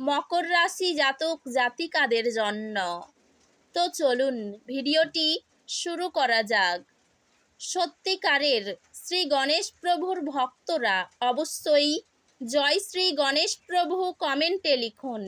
মকর রাশি জাতক জাতিকাদের জন্য। তো চলুন ভিডিওটি শুরু করা যাক। সত্যিকারের শ্রী গণেশ প্রভুর ভক্তরা অবশ্যই জয় শ্রী গণেশ প্রভু কমেন্টে লিখুন।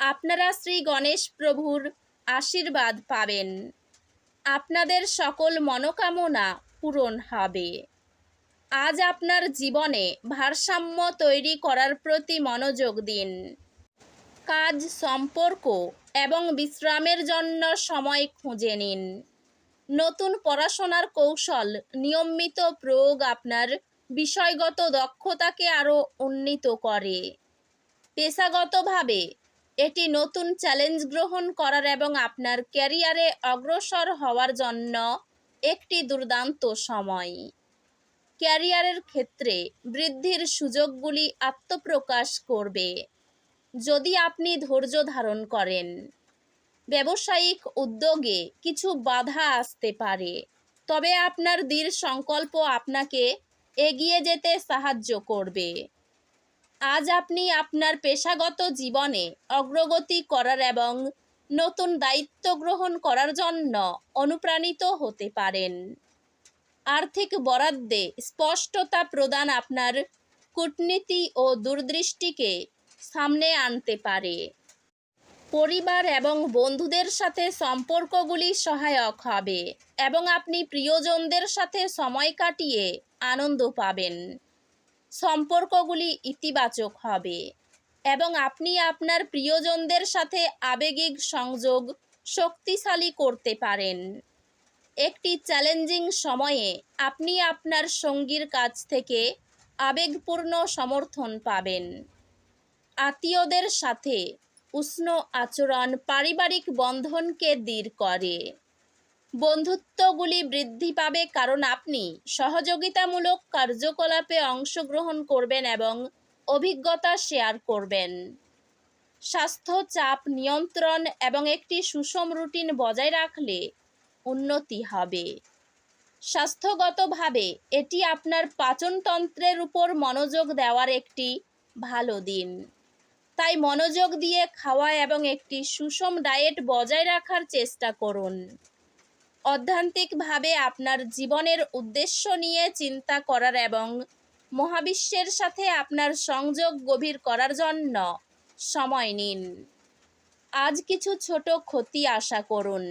আপনারা শ্রী গণেশ প্রভুর আশীর্বাদ পাবেন। আপনাদের সকল মনোকামনা পূরণ হবে। আজ আপনার জীবনে ভারসাম্য তৈরি করার প্রতি মনোযোগ দিন। কাজ, সম্পর্ক এবং বিশ্রামের জন্য সময় খুঁজে নিন। নতুন পড়াশোনার কৌশল নিয়মিত প্রয়োগ আপনার বিষয়গত দক্ষতাকে আরও উন্নীত করে। পেশাগতভাবে এটি নতুন চ্যালেঞ্জ গ্রহণ করার এবং আপনার ক্যারিয়ারে অগ্রসর হওয়ার জন্য একটি দুর্দান্ত সময়। ক্যারিয়ারের ক্ষেত্রে বৃদ্ধির সুযোগগুলি আত্মপ্রকাশ করবে। যদি আপনি ধৈর্য ধারণ করেন। ব্যবসায়িক উদ্যোগে কিছু বাধা আসতে পারে, তবে আপনার দৃঢ় সংকল্প আপনাকে এগিয়ে যেতে সাহায্য করবে। আজ আপনি আপনার পেশাগত জীবনে অগ্রগতি করার এবং নতুন দায়িত্ব গ্রহণ করার জন্য অনুপ্রাণিত হতে পারেন। আর্থিক বরাদ্দে স্পষ্টতা প্রদান আপনার কূটনীতি ও দূরদৃষ্টিকে সামনে আনতে পারে। পরিবার এবং বন্ধুদের সাথে সম্পর্কগুলি সহায়ক হবে এবং আপনি প্রিয়জনদের সাথে সময় কাটিয়ে আনন্দ পাবেন। সম্পর্কগুলি ইতিবাচক হবে এবং আপনি আপনার প্রিয়জনদের সাথে আবেগিক সংযোগ শক্তিশালী করতে পারেন। একটি চ্যালেঞ্জিং সময়ে আপনি আপনার সঙ্গীর কাছ থেকে আবেগপূর্ণ সমর্থন পাবেন। আত্মীয়দের সাথে উষ্ণ আচরণ পারিবারিক বন্ধনকে দৃঢ় করে। বন্ধুত্বগুলি বৃদ্ধি পাবে কারণ আপনি সহযোগিতামূলক কার্যকলাপে অংশগ্রহণ করবেন এবং অভিজ্ঞতা শেয়ার করবেন। স্বাস্থ্য চাপ নিয়ন্ত্রণ এবং একটি সুষম রুটিন বজায় রাখলে উন্নতি হবে। স্বাস্থ্যগতভাবে এটি আপনার পাচনতন্ত্রের উপর মনোযোগ দেওয়ার একটি ভালো দিন। তাই মনোযোগ দিয়ে খাওয়া এবং একটি সুষম ডায়েট বজায় রাখার চেষ্টা করুন। অধ্যান্তিকভাবে আপনার জীবনের উদ্দেশ্য নিয়ে চিন্তা করার এবং মহাবিশ্বের সাথে আপনার সংযোগ গভীর করার জন্য সময় নিন। আজ কিছু ছোট ক্ষতি আশা করুন।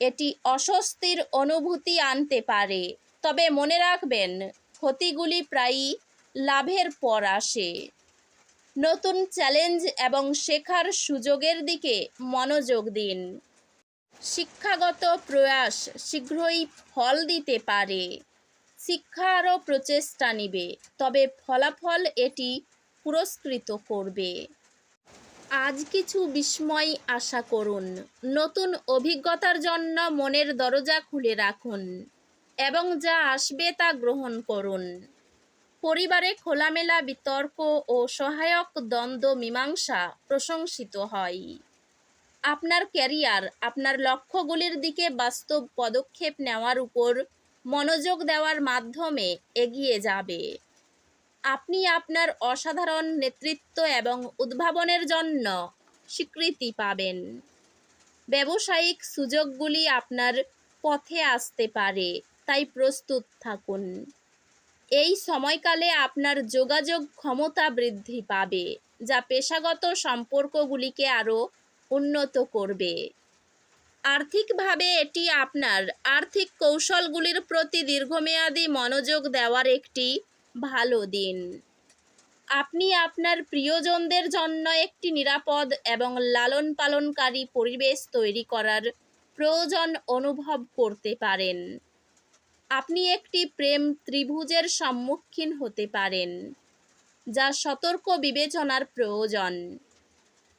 এটি অস্বস্তির অনুভূতি আনতে পারে। তবে মনে রাখবেন, ক্ষতিগুলি প্রায়ই লাভের পর আসে। নতুন চ্যালেঞ্জ এবং শেখার সুযোগের দিকে মনোযোগ দিন। শিক্ষাগত প্রয়াস শীঘ্রই ফল দিতে পারে। শিক্ষা আরও প্রচেষ্টা নিবে, তবে ফলাফল এটি পুরস্কৃত করবে। আজ কিছু বিস্ময় আশা করুন, নতুন অভিজ্ঞতার জন্য মনের দরজা খুলে রাখুন এবং যা আসবে তা গ্রহণ করুন। পরিবারে খোলামেলা বিতর্ক ও সহায়ক দ্বন্দ্ব মীমাংসা প্রশংসিত হয়। আপনার ক্যারিয়ার, আপনার লক্ষ্যগুলির দিকে বাস্তব পদক্ষেপ নেওয়ার উপর মনোযোগ দেওয়ার মাধ্যমে এগিয়ে যাবে। আপনি আপনার অসাধারণ নেতৃত্ব এবং উদ্ভাবনের জন্য স্বীকৃতি পাবেন। ব্যবসায়িক সুযোগগুলি আপনার পথে আসতে পারে, তাই প্রস্তুত থাকুন। এই সময়কালে আপনার যোগাযোগ ক্ষমতা বৃদ্ধি পাবে, যা পেশাগত সম্পর্কগুলিকে আরও উন্নত করবে। আর্থিকভাবে এটি আপনার আর্থিক কৌশলগুলির প্রতি দীর্ঘমেয়াদী মনোযোগ দেওয়ার একটি ভালো দিন। আপনি আপনার প্রিয়জনদের জন্য একটি নিরাপদ এবং লালন পালনকারী পরিবেশ তৈরি করার প্রয়োজন অনুভব করতে পারেন। আপনি একটি প্রেম ত্রিভুজের সম্মুখীন হতে পারেন, যা সতর্ক বিবেচনার প্রয়োজন।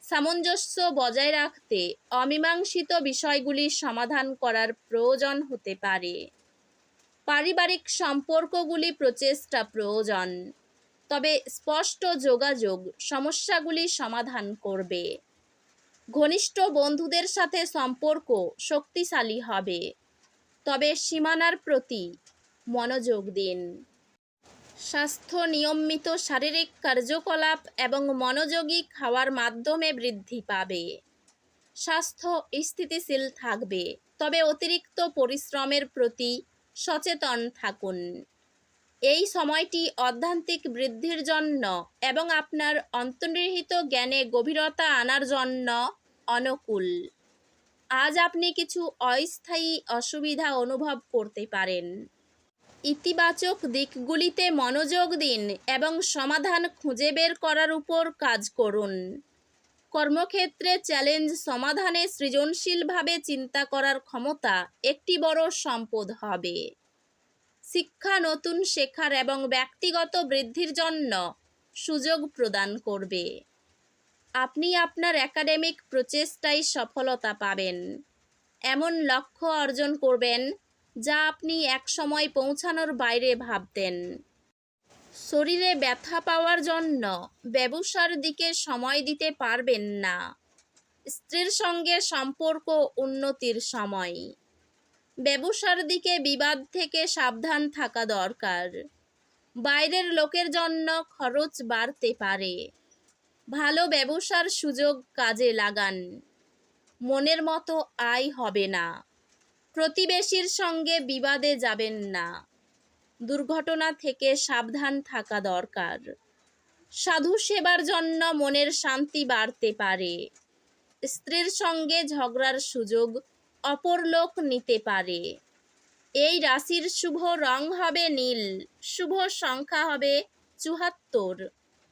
সামঞ্জস্য বজায় রাখতে অমীমাংসিত বিষয়গুলি সমাধান করার প্রয়োজন হতে পারে। পারিবারিক সম্পর্কগুলি প্রচেষ্টা প্রয়োজন, তবে স্পষ্ট যোগাযোগ সমস্যাগুলি সমাধান করবে। ঘনিষ্ঠ বন্ধুদের সাথে সম্পর্ক শক্তিশালী হবে। তবে সীমানার প্রতি মনোযোগ দিন। স্বাস্থ্য নিয়মিত শারীরিক কার্যকলাপ এবং মনোযোগী খাওয়ার মাধ্যমে বৃদ্ধি পাবে। স্বাস্থ্য স্থিতিশীল থাকবে, তবে অতিরিক্ত পরিশ্রমের প্রতি সচেতন থাকুন। এই সময়টি অধ্যান্তিক বৃদ্ধির জন্য এবং আপনার অন্তর্নিহিত জ্ঞানে গভীরতা আনার জন্য অনুকূল। আজ আপনি কিছু অস্থায়ী অসুবিধা অনুভব করতে পারেন। ইতিবাচক দিকগুলিতে মনোযোগ দিন এবং সমাধান খুঁজে বের করার উপর কাজ করুন। কর্মক্ষেত্রে চ্যালেঞ্জ সমাধানে সৃজনশীলভাবে চিন্তা করার ক্ষমতা একটি বড় সম্পদ হবে। শিক্ষা নতুন শেখার এবং ব্যক্তিগত বৃদ্ধির জন্য সুযোগ প্রদান করবে। আপনি আপনার একাডেমিক প্রচেষ্টায় সফলতা পাবেন। এমন লক্ষ্য অর্জন করবেন, যা আপনি একসময় পৌঁছানোর বাইরে ভাবতেন। শরীরে ব্যথা পাওয়ার জন্য ব্যবসার দিকে সময় দিতে পারবেন না। স্ত্রীর সঙ্গে সম্পর্ক উন্নতির সময়। ব্যবসার দিকে বিবাদ থেকে সাবধান থাকা দরকার। বাইরের লোকের জন্য খরচ বাড়তে পারে। ভালো ব্যবসার সুযোগ কাজে লাগান। মনের মতো আয় হবে না। প্রতিবেশীর সঙ্গে বিবাদে যাবেন না। দুর্ঘটনা থেকে সাবধান থাকা দরকার। সাধু সেবার জন্য মনের শান্তি বাড়তে পারে। স্ত্রীর সঙ্গে ঝগড়ার সুযোগ অপর লোক নিতে পারে। এই রাশির শুভ রং হবে নীল, শুভ সংখ্যা হবে চুহাত্তর